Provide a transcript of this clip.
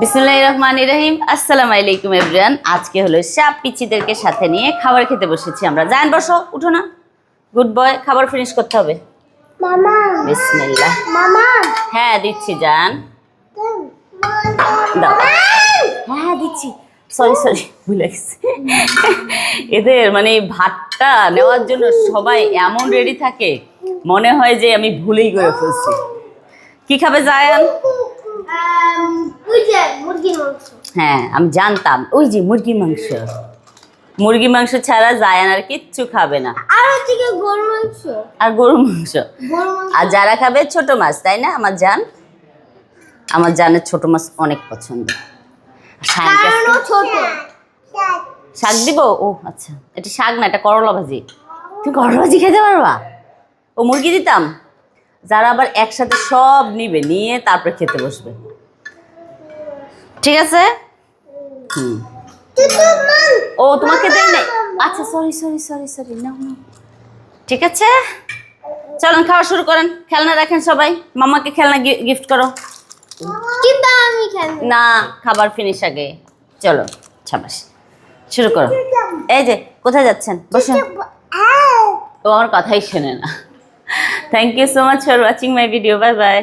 বিসমুল্লাহ রহমান রহিম। আসসালামু আলাইকুম এভরিওয়ান আজকে হলো সাপ পিচিদেরকে সাথে নিয়ে খাবার খেতে বসেছি আমরা। জান বসো উঠো না। গুড বয় খাবার ফিনিশ করতে হবে। মামা। বিসমিল্লাহ। মামা। হ্যাঁ দিচ্ছি জান। দাও। হ্যাঁ দিচ্ছি। সরি সরি ভুলে গেছি। এদের মানে ভাতটা নেওয়ার জন্য সবাই এমন রেডি থাকে মনে হয় যে আমি ভুলেই করে ফেলছি। কি খাবে জায়ান? হ্যাঁ আমি জানতাম। ওই যে মুরগির মাংস। মুরগি মাংস ছাড়া জায়ান আর কিচ্ছু খাবে না। আর হচ্ছে কি গরু মাংস? আর গরুর মাংস। গরু মাংস। আর যারা খাবে ছোট মাছ তাই না? আমার জান? আমার জানের ছোট মাছ অনেক পছন্দ। ছোট। শাক দিব? ও আচ্ছা। এটা শাক না এটা করলা ভাজি তুমি করলা ভাজি খেতে পারবা? ও মুরগি দিতাম? যারা আবার একসাথে সব নিবে নিয়ে তারপরে খেতে বসবে। ঠিক আছে? হুম। ও তোমাকে দেয় নাই? আচ্ছা সরি সরি সরি সরি না ঠিক আছে? চলুন খাওয়া শুরু করেন। খেলনা রাখেন সবাই। মামাকে খেলনা গিফট করো। কিন্তু আমি না খাবার ফিনিশ আগে। চলো ছাবাস শুরু করো। এই যে কোথায় যাচ্ছেন? বসুন। ও আমার কথাই শোনে না। Thank you so much for watching my video bye bye